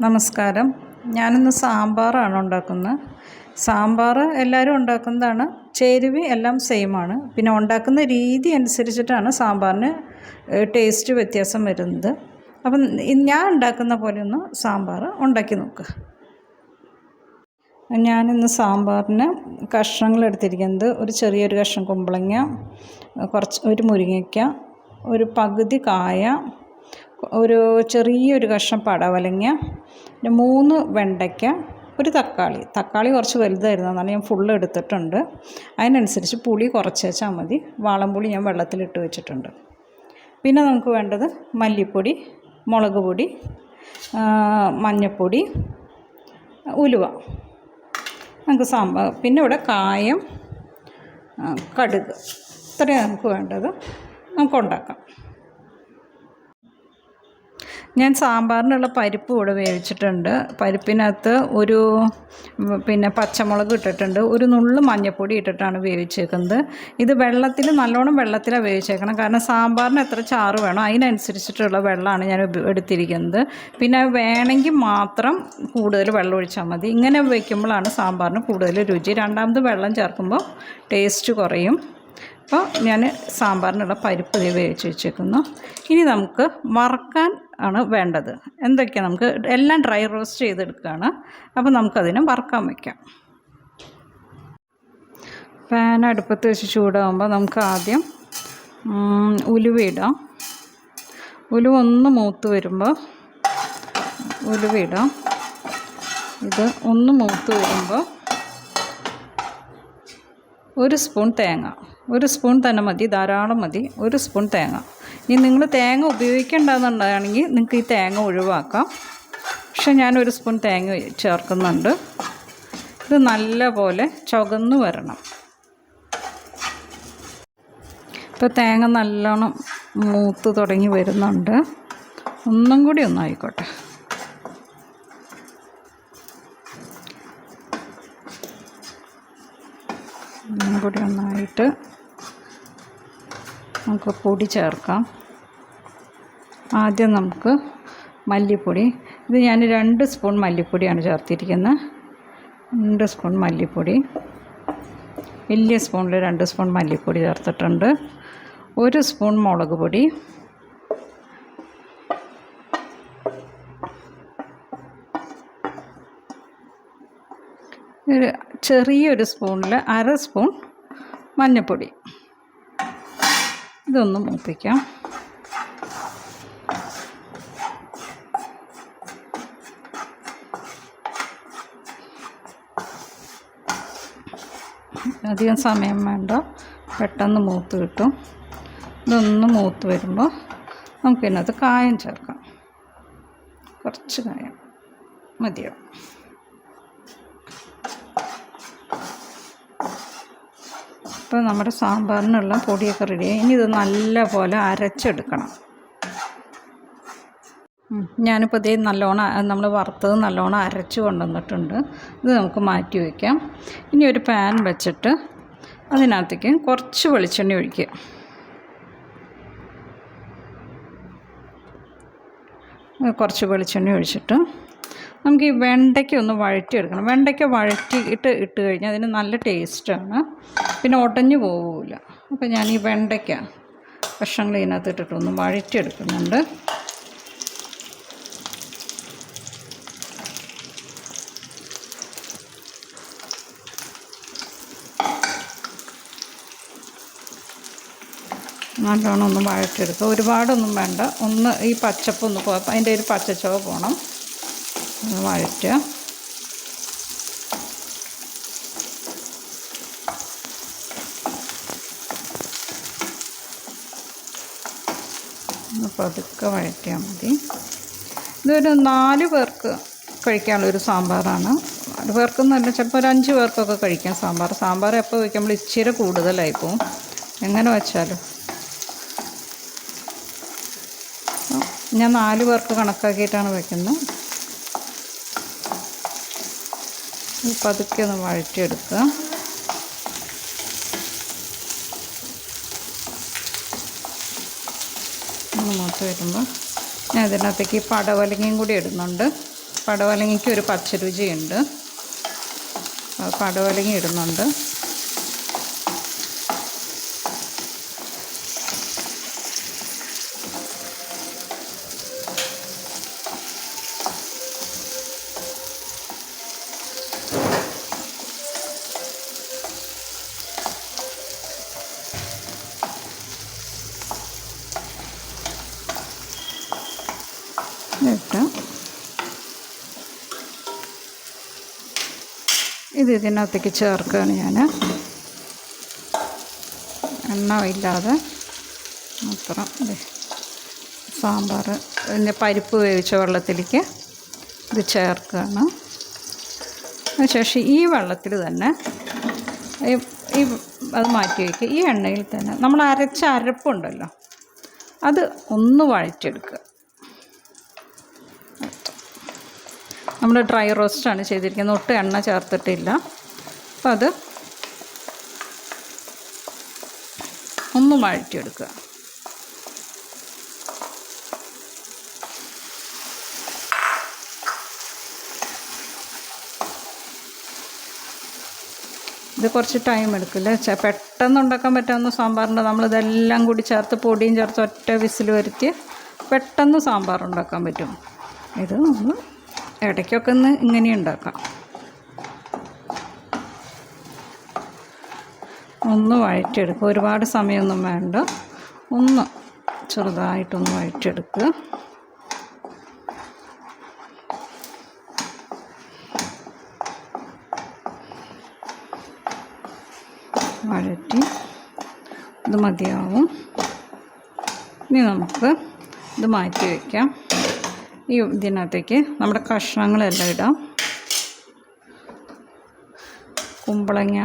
നമസ്കാരം. ഞാനിന്ന് സാമ്പാറാണ് ഉണ്ടാക്കുന്നത്. സാമ്പാർ എല്ലാവരും ഉണ്ടാക്കുന്നതാണ്. ചേരുവി എല്ലാം സെയിമാണ് പിന്നെ ഉണ്ടാക്കുന്ന രീതി അനുസരിച്ചിട്ടാണ് സാമ്പാറിന് ടേസ്റ്റ് വ്യത്യാസം വരുന്നത്. അപ്പം ഞാൻ ഉണ്ടാക്കുന്ന പോലെ ഒന്ന് സാമ്പാർ ഉണ്ടാക്കി നോക്കുക ഞാനിന്ന് സാമ്പാറിന് കഷ്ണങ്ങൾ എടുത്തിരിക്കുന്നത്. ഒരു ചെറിയൊരു കഷ്ണം കുമ്പളങ്ങ കുറച്ച് ഒരു മുരിങ്ങയ്ക്ക ഒരു പകുതി കായ ഒരു ചെറിയൊരു കഷ്ണം പടവലങ്ങ പിന്നെ മൂന്ന് വെണ്ടയ്ക്ക ഒരു തക്കാളി. തക്കാളി കുറച്ച് വലുതായിരുന്നു. എന്നാണ് ഞാൻ ഫുള്ള് എടുത്തിട്ടുണ്ട്. അതിനനുസരിച്ച് പുളി കുറച്ച് വെച്ചാൽ മതി. വാളംപുളി ഞാൻ വെള്ളത്തിലിട്ട് വെച്ചിട്ടുണ്ട്. പിന്നെ നമുക്ക് വേണ്ടത് മല്ലിപ്പൊടി മുളക് പൊടി മഞ്ഞൾപ്പൊടി ഉലുവ. നമുക്ക് സാമ്പാർ. പിന്നെ ഇവിടെ കായം കടുക്. ഇത്രയാണ് നമുക്ക് വേണ്ടത്. നമുക്ക് ഉണ്ടാക്കാം. ഞാൻ സാമ്പാറിനുള്ള പരിപ്പ് ഇവിടെ വേവിച്ചിട്ടുണ്ട്. പരിപ്പിനകത്ത് ഒരു പിന്നെ പച്ചമുളക് ഇട്ടിട്ടുണ്ട്. ഒരു നുള്ള് മഞ്ഞൾപ്പൊടി ഇട്ടിട്ടാണ് വേവിച്ചേക്കുന്നത്. ഇത് വെള്ളത്തിൽ നല്ലോണം വെള്ളത്തിലാണ് വേവിച്ചേക്കണം. കാരണം സാമ്പാറിന് എത്ര ചാറ് വേണം അതിനനുസരിച്ചിട്ടുള്ള വെള്ളമാണ് ഞാൻ എടുത്തിരിക്കുന്നത്. പിന്നെ വേണമെങ്കിൽ മാത്രം കൂടുതൽ വെള്ളം ഒഴിച്ചാൽ മതി. ഇങ്ങനെ വയ്ക്കുമ്പോഴാണ് സാമ്പാറിന് കൂടുതൽ രുചി. രണ്ടാമത് വെള്ളം ചേർക്കുമ്പോൾ ടേസ്റ്റ് കുറയും. അപ്പോൾ ഞാൻ സാമ്പാറിനുള്ള പരിപ്പ് വേവിച്ച് വെച്ചേക്കുന്നു. ഇനി നമുക്ക് വറക്കാൻ ആണ് വേണ്ടത്. എന്തൊക്കെയാണ് നമുക്ക് എല്ലാം ഡ്രൈ റോസ്റ്റ് ചെയ്തെടുക്കുകയാണ്. അപ്പോൾ നമുക്കതിനെ വറക്കാൻ വയ്ക്കാം പാൻ അടുപ്പത്ത് വെച്ച് ചൂടാകുമ്പോൾ നമുക്ക് ആദ്യം ഉലുവിടാം ഉലുവ ഒന്ന് മൂത്ത് വരുമ്പോൾ ഉലുവ ഇടാം. ഇത് ഒന്ന് മൂത്ത് വരുമ്പോൾ ഒരു സ്പൂൺ തേങ്ങ. ഒരു സ്പൂൺ തന്നെ മതി ധാരാളം മതി. ഒരു സ്പൂൺ തേങ്ങ. ഇനി നിങ്ങൾ തേങ്ങ ഉപയോഗിക്കേണ്ടതെന്നുണ്ടാണെങ്കിൽ നിങ്ങൾക്ക് ഈ തേങ്ങ ഒഴിവാക്കാം. പക്ഷെ ഞാനൊരു സ്പൂൺ തേങ്ങ ചേർക്കുന്നുണ്ട്. ഇത് നല്ല പോലെ ചുവന്ന് വരണം. ഇപ്പോൾ തേങ്ങ നല്ലോണം മൂത്ത് തുടങ്ങി വരുന്നുണ്ട്. ഒന്നും കൂടി ഒന്നായിക്കോട്ടെ. ഒന്നും കൂടി ഒന്നായിട്ട് നമുക്ക് പൊടി ചേർക്കാം. ആദ്യം നമുക്ക് മല്ലിപ്പൊടി. ഇത് ഞാൻ രണ്ട് സ്പൂൺ മല്ലിപ്പൊടിയാണ് ചേർത്തിരിക്കുന്നത്. രണ്ട് സ്പൂൺ മല്ലിപ്പൊടി. വലിയ സ്പൂണിൽ രണ്ട് സ്പൂൺ മല്ലിപ്പൊടി ചേർത്തിട്ടുണ്ട്. ഒരു സ്പൂൺ മുളക് പൊടി. ചെറിയൊരു സ്പൂണിൽ അര സ്പൂൺ മഞ്ഞൾപ്പൊടി ഇതൊന്ന് മൂപ്പിക്കാം. അധികം സമയം വേണ്ട. പെട്ടെന്ന് മൂത്ത് കിട്ടും. ഇതൊന്ന് മൂത്ത് വരുമ്പോൾ നമുക്കിതിനകത്ത് കായം ചേർക്കാം. കുറച്ച് കായം. മതിയാവും ഇപ്പോൾ നമ്മുടെ സാമ്പാറിനുള്ള പൊടിയൊക്കെ റെഡിയായി ഇനി ഇത് നല്ലപോലെ അരച്ചെടുക്കണം. ഉം. ഞാനിപ്പോൾ ഇതേ നല്ലോണം നമ്മൾ വറുത്തത് നല്ലോണം അരച്ച് കൊണ്ടുവന്നിട്ടുണ്ട്. ഇത് നമുക്ക് മാറ്റി വയ്ക്കാം ഇനി ഒരു പാൻ വെച്ചിട്ട് അതിനകത്തേക്ക് കുറച്ച് വെളിച്ചെണ്ണ ഒഴിക്കുക. കുറച്ച് വെളിച്ചെണ്ണ ഒഴിച്ചിട്ട് നമുക്ക് ഈ വെണ്ടയ്ക്ക ഒന്ന് വഴറ്റിയെടുക്കണം. വെണ്ടയ്ക്ക വഴറ്റിയിട്ട് ഇട്ട് കഴിഞ്ഞാൽ അതിന് നല്ല ടേസ്റ്റാണ് പിന്നെ ഒടഞ്ഞു പോവില്ല അപ്പോൾ ഞാൻ ഈ വെണ്ടയ്ക്ക കഷ്ണങ്ങൾ ഇതിനകത്ത് ഇട്ടിട്ടൊന്ന് വഴറ്റിയെടുക്കുന്നുണ്ട്. നല്ലോണം ഒന്ന് വഴറ്റിയെടുക്കുക. ഒരുപാടൊന്നും വേണ്ട. ഒന്ന് ഈ പച്ചപ്പൊന്ന് അതിന്റെ ഒരു പച്ചച്ചവ പോകണം ഒന്ന് വഴറ്റുക. പതുക്കെ വഴറ്റിയാൽ മതി. ഇതൊരു നാല് പേർക്ക് കഴിക്കാനുള്ളൊരു സാമ്പാറാണ്. നാല് പേർക്കെന്നല്ല ചിലപ്പോൾ ഒരു അഞ്ച് പേർക്കൊക്കെ കഴിക്കാം സാമ്പാർ. സാമ്പാർ എപ്പോൾ വയ്ക്കുമ്പോൾ ഇച്ചിരി കൂടുതലായി പോവും. എങ്ങനെ വെച്ചാലും. ഞാൻ നാല് പേർക്ക് കണക്കാക്കിയിട്ടാണ് വയ്ക്കുന്നത്. പതുക്കെ ഒന്ന് വഴറ്റിയെടുക്കുക. ഒന്ന് വരുമ്പോൾ ഞാൻ ഇതിനകത്തേക്ക് പടവലങ്ങയും കൂടി ഇടുന്നുണ്ട്. പടവലങ്ങയ്ക്ക് ഒരു പച്ചരുചിയുണ്ട്. പടവലങ്ങ ഇടുന്നുണ്ട് ഇട്ട് ഇത് ഇതിനകത്തേക്ക് ചേർക്കുകയാണ് ഞാൻ. എണ്ണ ഇല്ലാതെ മാത്രം ദേ സാമ്പാർ പിന്നെ പരിപ്പ് വേവിച്ച വെള്ളത്തിലേക്ക് ഇത് ചേർക്കുകയാണ്. അതിനുശേഷം ഈ വെള്ളത്തിൽ തന്നെ ഈ അത് മാറ്റി വയ്ക്കുക. ഈ എണ്ണയിൽ തന്നെ നമ്മൾ അരച്ച അരപ്പുണ്ടല്ലോ അത് ഒന്ന് വഴറ്റിയെടുക്കുക. നമ്മൾ ഡ്രൈ റോസ്റ്റ് ആണ് ചെയ്തിരിക്കുന്നത്. ഒട്ടും എണ്ണ ചേർത്തിട്ടില്ല. അപ്പം അത് ഒന്ന് വഴറ്റിയെടുക്കുക. ഇത് കുറച്ച് ടൈം എടുക്കില്ല പെട്ടെന്ന് ഉണ്ടാക്കാൻ പറ്റാവുന്ന സാമ്പാറുണ്ട്. നമ്മളിതെല്ലാം കൂടി ചേർത്ത് പൊടിയും ചേർത്ത് ഒറ്റ വിസിൽ വരുത്തി പെട്ടെന്ന് സാമ്പാർ ഉണ്ടാക്കാൻ പറ്റും. ഇത് നമ്മൾ ഇടയ്ക്കൊക്കെ ഒന്ന് ഇങ്ങനെ ഉണ്ടാക്കാം. ഒന്ന് വഴറ്റിയെടുക്കുക. ഒരുപാട് സമയമൊന്നും വേണ്ട. ഒന്ന് ചെറുതായിട്ടൊന്ന് വഴറ്റിയെടുക്കുക. വഴറ്റി ഇത് മതിയാവും. ഇനി നമുക്ക് ഇത് മാറ്റി വയ്ക്കാം. ഈ ഇതിനകത്തേക്ക് നമ്മുടെ കഷ്ണങ്ങളെല്ലാം ഇടാം. കുമ്പളങ്ങ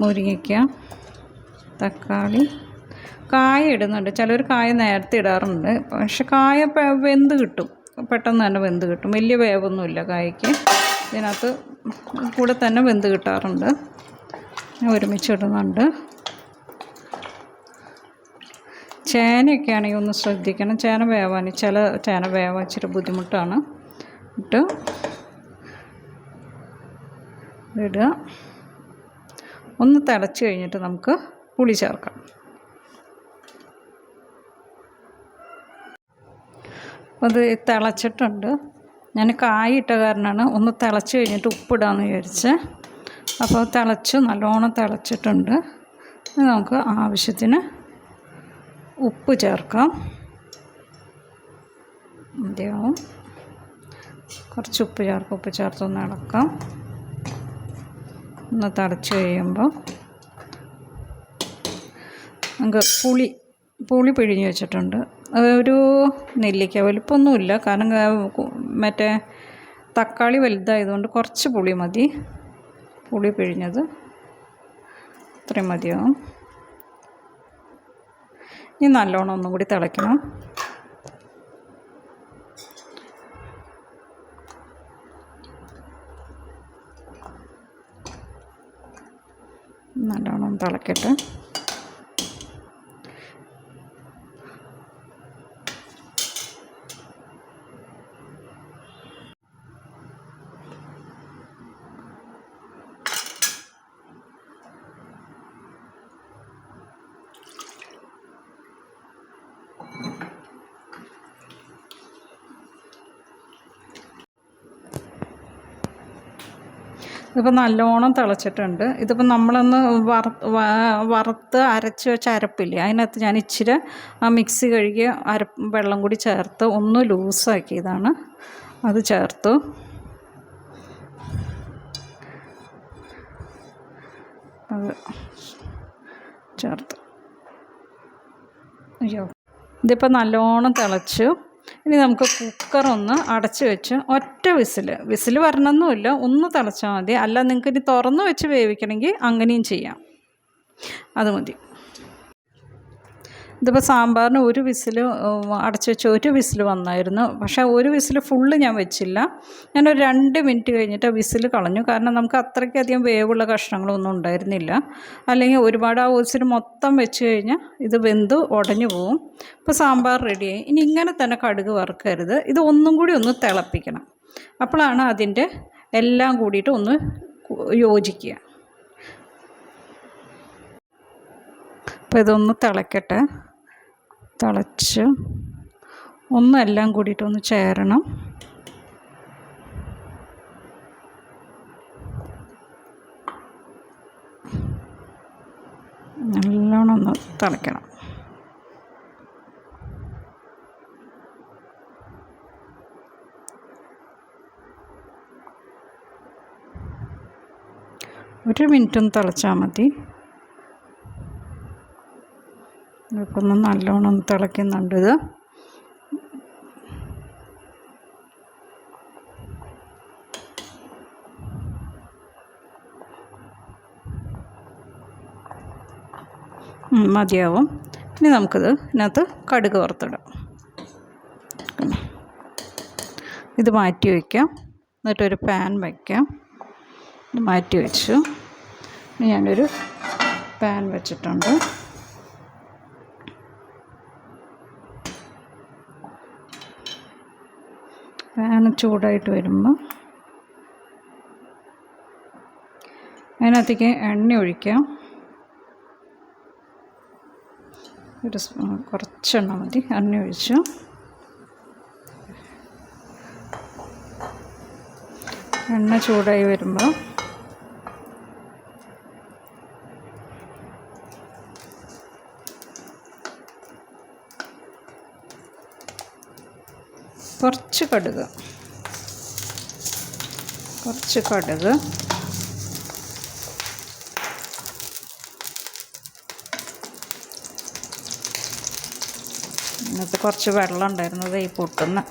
മുരിങ്ങയ്ക്ക തക്കാളി. കായ ഇടുന്നുണ്ട്. ചിലർ കായ നേരത്തെ ഇടാറുണ്ട്. പക്ഷെ കായ വെന്ത് കിട്ടും. പെട്ടെന്ന് തന്നെ വെന്ത് കിട്ടും. വലിയ വേവൊന്നുമില്ല കായയ്ക്ക്. ഇതിനകത്ത് കൂടെ തന്നെ വെന്ത് കിട്ടാറുണ്ട്. ഞാൻ ഒരുമിച്ച് ഇടുന്നുണ്ട്. ചേനയൊക്കെ ആണെങ്കിൽ ഒന്ന് ശ്രദ്ധിക്കണം. ചേന വേവാൻ ചില ചേന വേവാൻ ഇച്ചിരി ബുദ്ധിമുട്ടാണ്. ഇട്ട് ഇടുക. ഒന്ന് തിളച്ച് കഴിഞ്ഞിട്ട് നമുക്ക് പുളി ചേർക്കാം. അത് തിളച്ചിട്ടുണ്ട്. ഞാൻ കായ ഇട്ട കാരണമാണ് ഒന്ന് തിളച്ച് കഴിഞ്ഞിട്ട് ഉപ്പിടാമെന്ന് വിചാരിച്ച്. അപ്പോൾ തിളച്ച് നല്ലോണം തിളച്ചിട്ടുണ്ട്. നമുക്ക് ആവശ്യത്തിന് ഉപ്പ് ചേർക്കാം. മതിയാവും കുറച്ച് ഉപ്പ് ചേർക്കാം. ഉപ്പ് ചേർത്തൊന്ന് ഇളക്കാം. ഒന്ന് തടച്ച് കഴിയുമ്പോൾ നമുക്ക് പുളി പുളി പിഴിഞ്ഞ് വെച്ചിട്ടുണ്ട്. അതൊരു നെല്ലിക്ക വലുപ്പമൊന്നുമില്ല. കാരണം മറ്റേ തക്കാളി വലുതായതുകൊണ്ട് കുറച്ച് പുളി മതി. പുളി പിഴിഞ്ഞത് ഇത്രയും മതിയാവും. ഇനി നല്ലോണം ഒന്നും കൂടി തിളയ്ക്കണം. നല്ലോണം തിളക്കട്ടെ. ഇതിപ്പോൾ നല്ലോണം തിളച്ചിട്ടുണ്ട്. ഇതിപ്പോൾ നമ്മളൊന്ന് വറ വറുത്ത് അരച്ച് വെച്ച അരപ്പില്ലേ അതിനകത്ത് ഞാൻ ഇച്ചിരി ആ മിക്സി കഴുകിയ അര വെള്ളം കൂടി ചേർത്ത് ഒന്ന് ലൂസാക്കിയതാണ്. അത് ചേർത്തു. അത് ചേർത്ത്. അയ്യോ. ഇതിപ്പോൾ നല്ലോണം തിളച്ചു. ഇനി നമുക്ക് കുക്കറൊന്ന് അടച്ച് വെച്ച് ഒറ്റ വിസിൽ വിസിൽ വരണമെന്നുമില്ല ഒന്ന് തിളച്ചാൽ മതി. അല്ല നിങ്ങൾക്ക് ഇനി തുറന്ന് വെച്ച് വേവിക്കണമെങ്കിൽ അങ്ങനെയും ചെയ്യാം. അത് മതി. ഇതിപ്പോൾ സാമ്പാറിന് ഒരു വിസിൽ അടച്ചു വെച്ച് ഒരു വിസിൽ വന്നായിരുന്നു. പക്ഷേ ഒരു വിസിൽ ഫുള്ള് ഞാൻ വെച്ചില്ല. ഞാനൊരു രണ്ട് മിനിറ്റ് കഴിഞ്ഞിട്ട് വിസിൽ കളഞ്ഞു. കാരണം നമുക്ക് അത്രയ്ക്കധികം വേവുള്ള കഷ്ണങ്ങളൊന്നും ഉണ്ടായിരുന്നില്ല. അല്ലെങ്കിൽ ഒരുപാട് ആ വിസിൽ മൊത്തം വെച്ച് കഴിഞ്ഞാൽ ഇത് വെന്ത് ഉടഞ്ഞു പോവും. ഇപ്പോൾ സാമ്പാർ റെഡിയായി ഇനി ഇങ്ങനെ തന്നെ കടുക് വറുക്കരുത്. ഇത് ഒന്നും കൂടി ഒന്ന് തിളപ്പിക്കണം. അപ്പോഴാണ് അതിന്റെ എല്ലാം കൂടിയിട്ട് ഒന്ന് യോജിക്കുക. അപ്പോൾ ഇതൊന്ന് തിളക്കട്ടെ. തിളച്ച് ഒന്നെല്ലാം കൂടിയിട്ടൊന്ന് ചേരണം. നല്ലോണം ഒന്ന് തിളയ്ക്കണം. ഒരു മിനിറ്റ് തിളച്ചാൽ മതി. ഇപ്പം ഒന്ന് നല്ലോണം തിളയ്ക്കുന്നുണ്ട് ഇത്. മതിയാവും. ഇനി നമുക്കിത് ഇതിനകത്ത് കടുക് വറുത്തിടാം. ഇത് മാറ്റി വയ്ക്കാം. എന്നിട്ടൊരു പാൻ വയ്ക്കാം. ഇത് മാറ്റി വെച്ചു. ഇനി ഞാനൊരു പാൻ വെച്ചിട്ടുണ്ട്. പാൻ ചൂടായിട്ട് വരുമ്പോൾ അതിനകത്തേക്ക് എണ്ണ ഒഴിക്കാം. ഒരു കുറച്ചെണ്ണ മതി. എണ്ണ ഒഴിച്ചു. എണ്ണ ചൂടായി വരുമ്പോൾ കുറച്ച് കടുക്. കുറച്ച് കടുക്. ഇന്നത്തെ കുറച്ച് വെള്ളം ഉണ്ടായിരുന്നത് ഈ പൊട്ടുന്ന.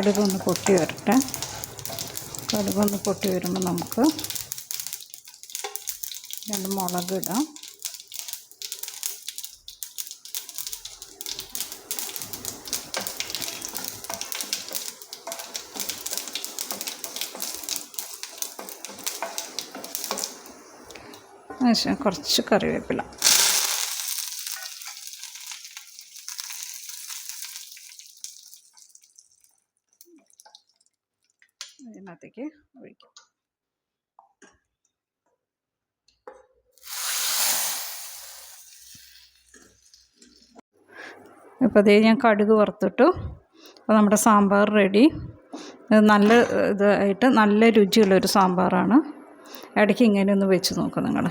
കടുകൊന്ന് പൊട്ടി വരട്ടെ. കടുകൊന്ന് പൊട്ടി വരുമ്പോൾ നമുക്ക് രണ്ട് മുളക് ഇടാം. കുറച്ച് കറിവേപ്പില. ഇതിനകത്തേക്ക് ഒഴിക്കും. ഇപ്പോൾ അതേ ഞാൻ കടുക് വറുത്തിട്ടു. അപ്പോൾ നമ്മുടെ സാമ്പാർ റെഡി. നല്ല ഇതായിട്ട് നല്ല രുചിയുള്ളൊരു സാമ്പാറാണ്. ഇടയ്ക്ക് ഇങ്ങനെ ഒന്ന് വെച്ച് നോക്കുക നിങ്ങൾ